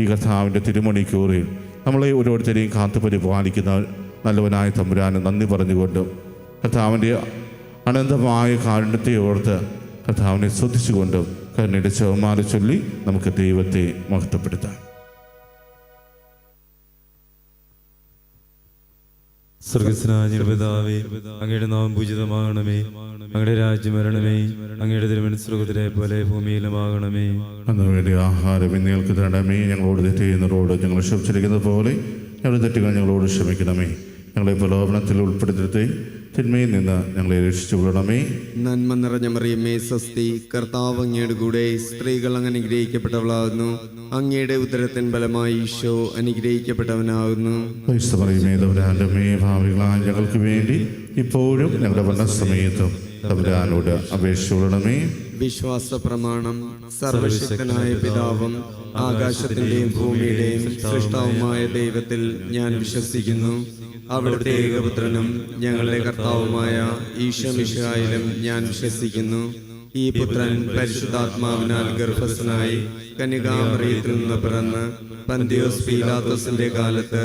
ഈ കർത്താവിന്റെ തിരുമണിക്കൂറിൽ നമ്മളെ ഓരോരുത്തരെയും കാത്തു പരിപാലിക്കുന്ന നല്ലവനായ തമ്പുരാന് നന്ദി പറഞ്ഞുകൊണ്ടും കർത്താവിന്റെ അനന്തമായ കാരുണ്യത്തെ ഓർത്ത് കർത്താവിനെ ശ്രദ്ധിച്ചുകൊണ്ടും കരുണയുടെ ചെവമാല ചൊല്ലി നമുക്ക് ദൈവത്തെ മഹത്വപ്പെടുത്താം. സ്വർഗസ്നായ പിതാവേ അങ്ങയുടെ നാമം പൂജിതമാകണമേ. അങ്ങയുടെ രാജ്യം വരണമേ. അങ്ങയുടെ തിരുമനസ്സുകുതിരെ പോലെ ഭൂമിയിലുമാകണമേ. അന്ന് വേണ്ടി ആഹാരം ഇന്നേൽക്ക് തരണമേ. ഞങ്ങളോട് തെറ്റ് ചെയ്യുന്നവരോട് ഞങ്ങൾ ക്ഷമിച്ചിരിക്കുന്നത് പോലെ ഞങ്ങളുടെ തെറ്റുകൾ ഞങ്ങളോട് ക്ഷമിക്കണമേ. ഞങ്ങളെ പ്രലോഭനത്തിൽ ഉൾപ്പെടുത്തി തിന്മയിൽ നിന്ന് ഞങ്ങളെ രക്ഷിച്ചു കൊള്ളണമേ. നന്മ നിറഞ്ഞ മറിയമ്മേ സ്വസ്തി കർത്താവ് അങ്ങയുടെ കൂടെ സ്ത്രീകൾ അങ്ങ് അനുഗ്രഹിക്കപ്പെട്ടവളാകുന്നു. അങ്ങയുടെ ഉദരത്തിൻ ഫലമായി ഈശോ അനുഗ്രഹിക്കപ്പെട്ടവനാകുന്നു. ഭാവികളായ ഞങ്ങൾക്ക് വേണ്ടി ഇപ്പോഴും ഞങ്ങളുടെ വന്ന സമയത്തും അപേക്ഷിച്ചു കൊള്ളണമേ. വിശ്വാസ പ്രമാണം സർവശക്തനായ പിതാവും ആകാശത്തിന്റെയും ഭൂമിയുടെയും സൃഷ്ടാവുമായ ദൈവത്തിൽ ഞാൻ വിശ്വസിക്കുന്നു. അവിടുത്തെ ഏകപുത്രനും ഞങ്ങളുടെ കർത്താവുമായ ഈശ്വമിഷായാലും ഞാൻ വിശ്വസിക്കുന്നു. ഈ പുത്രൻ പരിശുദ്ധാത്മാവിനാൽ ഗർഭസ്ഥനായി കനികാമറിയത്തിൽ നിന്ന് പിറന്ന് പന്തിയോസ് പീലാത്തോസിന്റെ കാലത്ത്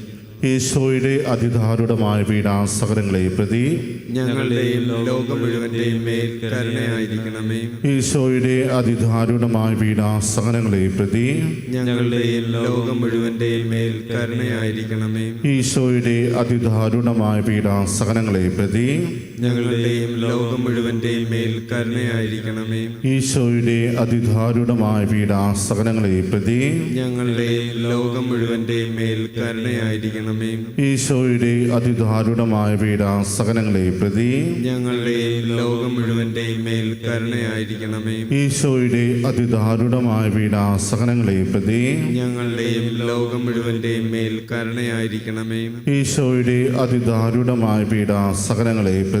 ഈശോയുടെ അതിഥാരുടമായ വീടാ സകലങ്ങളെ പ്രതി ഞങ്ങളുടെയും ലോകം മുഴുവന്റെയും മേൽ കരുണയായിരിക്കണമേ. ഈശോയുടെ അതിദാരുണമായ വീടാ പ്രതി ഞങ്ങളുടെയും ലോകം മുഴുവന്റെയും മേൽ കരുണയായിരിക്കണമേ. ഈശോയുടെ അതിദാരുണമായ പ്രതി ഞങ്ങളുടെയും ലോകം മുഴുവന്റെയും മേൽ കരുണയായിരിക്കണമേ. ഈശോയുടെ അതിദാരുണമായ പീഡാസകലങ്ങളെ പ്രതി ഞങ്ങളുടെ ലോകം മുഴുവന്റെയും മേൽ കരുണയായിരിക്കണമേ. ഈശോയുടെ അതിദാരുണമായ പീഡാസകലങ്ങളെ പ്രതി ഞങ്ങളുടെ ലോകം മുഴുവന്റെയും മേൽ കരുണയായിരിക്കണമേ. ഈശോയുടെ അതിദാരുണമായ പീഡാസകലങ്ങളെ പ്രതി ഞങ്ങളുടെയും ലോകം മുഴുവന്റെയും മേൽ കരുണയായിരിക്കണമേ. ഈശോയുടെ അതിദാരുണമായ പീഡാസകലങ്ങളെ പ്രതി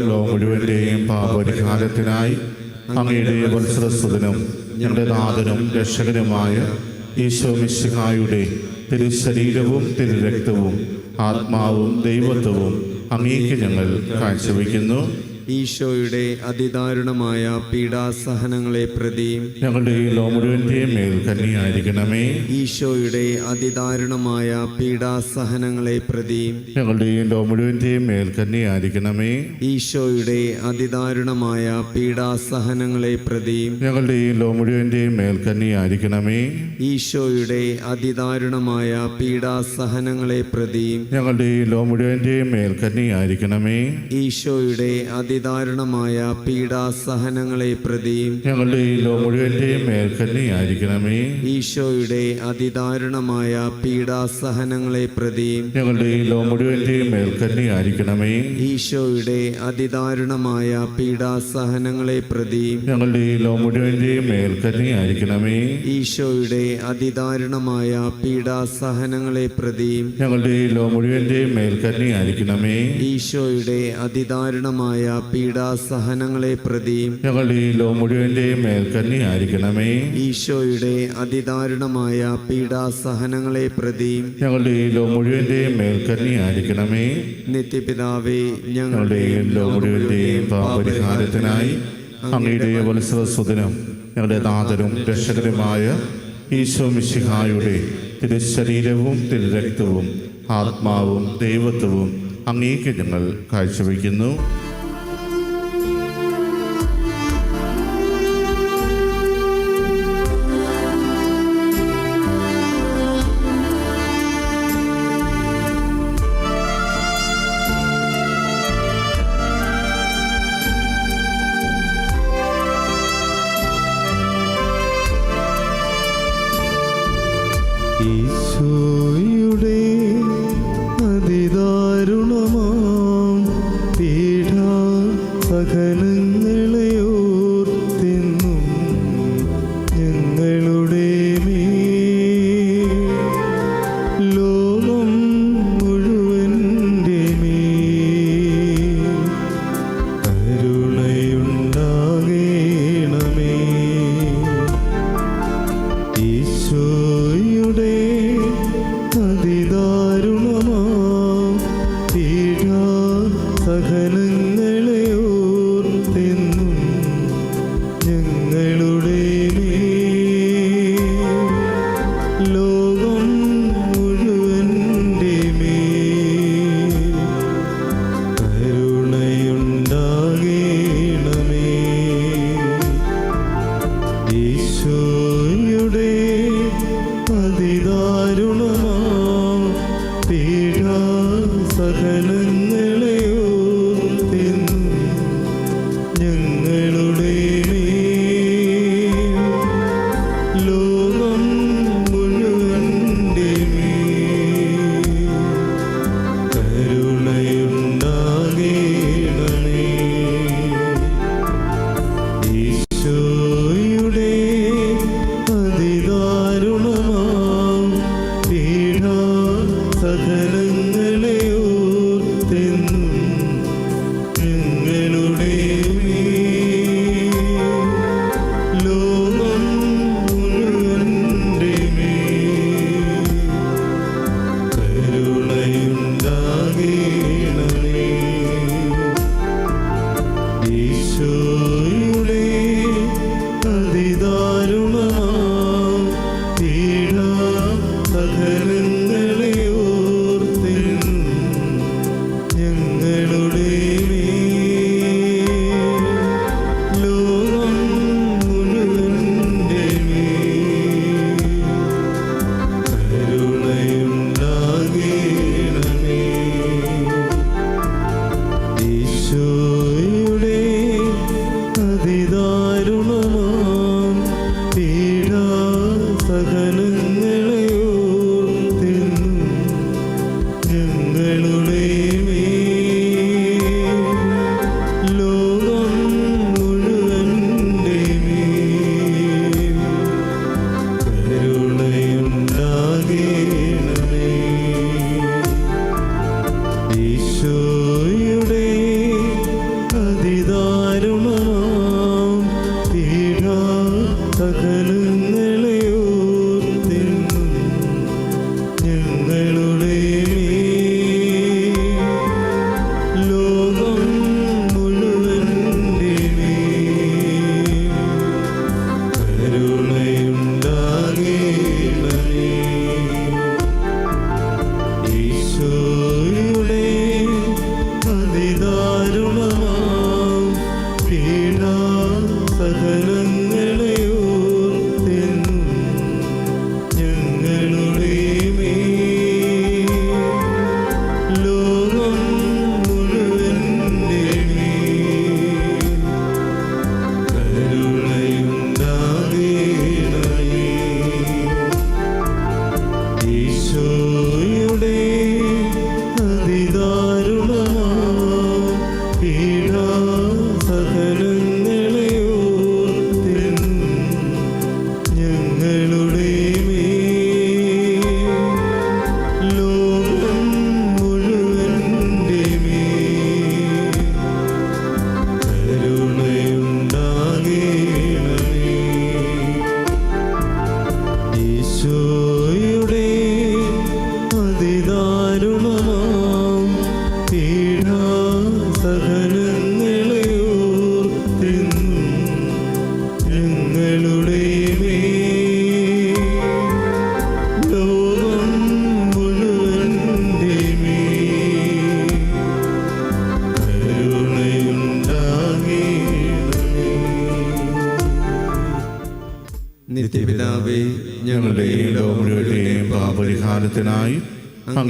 ലോകം മുഴുവന്റെയും പാപപരിഹാരത്തിനായി അങ്ങയുടെ വത്സരസ്വതനും ഞങ്ങളുടെ നാഥനും രക്ഷകനുമായ ഈശോ മിശിഹായുടെ തിരുശരീരവും തിരുരക്തവും ആത്മാവും ദൈവത്വവും അങ്ങേക്ക് ഞങ്ങൾ കാഴ്ചവെക്കുന്നു. ഈശോയുടെ അതിദാരുണമായ പീഡാസഹനങ്ങളെ പ്രതി ഞങ്ങളുടെ മുഴുവന്റെയും മേൽ കന്നിയായിരിക്കണമേ. ഈശോയുടെ അതിദാരുണമായ പീഡാസഹനങ്ങളെ പ്രതി ഞങ്ങളുടെ മുഴുവന്റെയും മേൽ കന്നിയായിരിക്കണമേ. ഈശോയുടെ അതിദാരുണമായ പീഡാസഹനങ്ങളെ പ്രതി ഞങ്ങളുടെ മുഴുവന്റെയും മേൽ കന്നിയായിരിക്കണമേ. ഈശോയുടെ അതിദാരുണമായ പീഡാസഹനങ്ങളെ പ്രതി ഞങ്ങളുടെ മുഴുവന്റെയും മേൽ കന്നിയായിരിക്കണമേ. ഈശോയുടെ അതിദാരുണമായ പീഡാസഹനങ്ങളെ പ്രതി ഞങ്ങളുടെ ഈ ലോ കന്നിയായിരിക്കണമേ ഈശോയുടെ അതിദാരുണമായ പീഡാസഹനങ്ങളെ പ്രതി ഞങ്ങളുടെ ഈ ലോ മുഴുവന്റെയും മേൽ ഈശോയുടെ അതിദാരുണമായ പീഡാസഹനങ്ങളെ പ്രതി ഞങ്ങളുടെ ഈ ലോ ഈശോയുടെ അതിദാരുണമായ പീഡാസഹനങ്ങളെ പ്രതി ഞങ്ങളുടെ ഈ ലോ കന്നിയായിരിക്കണമേ ഈശോയുടെ അതിദാരുണമായ പീഡാസഹനങ്ങളെ പ്രതി ഞങ്ങളുടെ ഈ മേൽക്കന്നി ആയിരിക്കണമേ ഈശോയുടെ അതിദാരുണമായ പീഡാസഹനങ്ങളെ പ്രതി ഞങ്ങളുടെ ഈ മേൽക്കന്നി ആയിരിക്കണമേ നിത്യപിതാവേ ഞങ്ങളുടെ പാപരിഹാരത്തിനായി അങ്ങയുടെ വത്സവസ്വദിനം ഞങ്ങളുടെ നാഥരും രക്ഷകരുമായ ഈശോ മിശിഹായുടെ തിരുശരീരവും തിരുരക്തവും ആത്മാവും ദൈവത്വവും അങ്ങേക്ക് ഞങ്ങൾ കാഴ്ചവെക്കുന്നു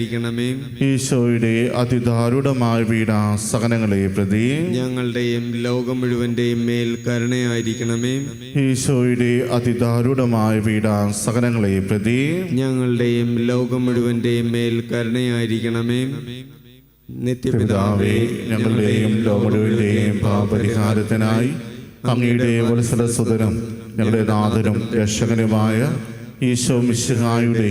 കരുണയായിരിക്കണമേ. ഈശോയുടെ അതിദാരുണമായ സഹനങ്ങളെ പ്രതി ഞങ്ങളുടെയും ലോകം മുഴുവന്റെയും മേൽ കരുണയായിരിക്കണമേ. ഈശോയുടെ അതിദാരുണമായ സഹനങ്ങളെ പ്രതി ഞങ്ങളുടെയും ലോകം മുഴുവന്റെയും മേൽ കരുണയായിരിക്കണമേ. നിത്യപിതാവേ പിതാവേ ഞങ്ങളുടെയും ലോകമുഴുവന്റെയും പാപരിഹാരത്തിനായി അങ്ങയുടെ വത്സരസുതനും ഞങ്ങളുടെ നാഥനും രക്ഷകനുമായ ഈശോ മിശിഹായുടെ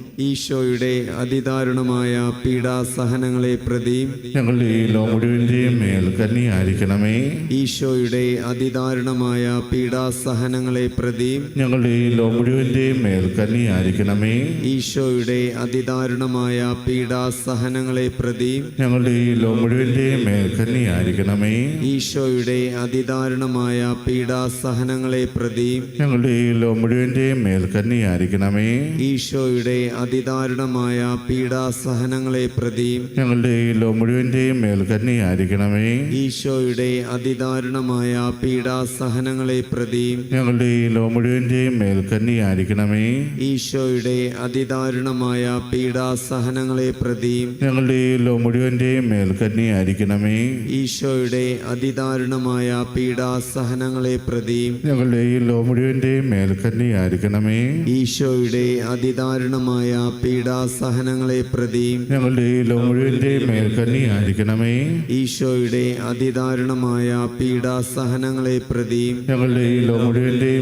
ഈശോയുടെ അതിദാരുണമായ പീഡാസഹനങ്ങളെ പ്രതി ഞങ്ങളുടെ ഈ ലോകമുഴുവന്റെയും മേൽ കന്നിയായിരിക്കണമേ ഈശോയുടെ അതിദാരുണമായ പീഡാസഹനങ്ങളെ പ്രതി ഞങ്ങളുടെ ഈ ലോകമുഴുവന്റെയും മേൽ കന്നിയായിരിക്കണമേ ഈശോയുടെ അതിദാരുണമായ പീഡാസഹനങ്ങളെ പ്രതി ഞങ്ങളുടെ ഈ ലോകമുഴുവന്റെയും മേൽ കന്നിയായിരിക്കണമേ ഈശോയുടെ അതിദാരുണമായ പീഡാസഹനങ്ങളെ പ്രതി ഞങ്ങളുടെ ഈ ലോ മുഴുവന്റെയും മേൽ കന്നിയായിരിക്കണമേ ഈശോയുടെ അതിദാരുണമായ പീഡാസഹനങ്ങളെ പ്രതി ഞങ്ങളുടെ ഈ ലോ മുഴുവന്റെയും മേൽ കന്നിയായിരിക്കണമേ ഈശോയുടെ അതിദാരുണമായ പീഡാസഹനങ്ങളെ പ്രതി ഞങ്ങളുടെ ഈ ലോ മുഴുവന്റെയും മേൽ കന്നിയായിരിക്കണമേ ഈശോയുടെ അതിദാരുണമായ പീഡാസഹനങ്ങളെ പ്രതി ഞങ്ങളുടെ ഈ ലോ മുഴുവന്റെയും മേൽ കന്നിയായിരിക്കണമേ ഈശോയുടെ അതിദാരുണമായ പീഡാസഹനങ്ങളെ പ്രതി ഞങ്ങളുടെ ഈ ലോ മുഴുവന്റെയും മേൽ കന്നിയായിരിക്കണമേ ഈശോയുടെ അതിദാരുണമായ പീഡാസഹനങ്ങളെ പ്രതി ഞങ്ങളുടെ മുഴുവന്റെയും മേൽ കന്നിയായിരിക്കണമേ. ഈശോയുടെ അതിദാരുണമായ പീഡാസഹനങ്ങളെ പ്രതി ഞങ്ങളുടെ ഈ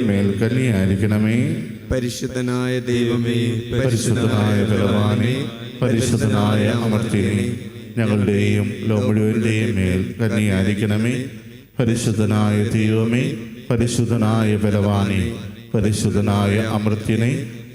മേൽ കന്നിയായിരിക്കണമേ. പരിശുദ്ധനായ ദൈവമേ പരിശുദ്ധനായ ബലവാനെ പരിശുദ്ധനായ അമർത്തിനെ ഞങ്ങളുടെയും ലോമുഴുവന്റെയും മേൽ കന്നിയായിരിക്കണമേ. പരിശുദ്ധനായ ദൈവമേ പരിശുദ്ധനായ ബലവാനെ പരിശുദ്ധനായ അമർത്തിനെ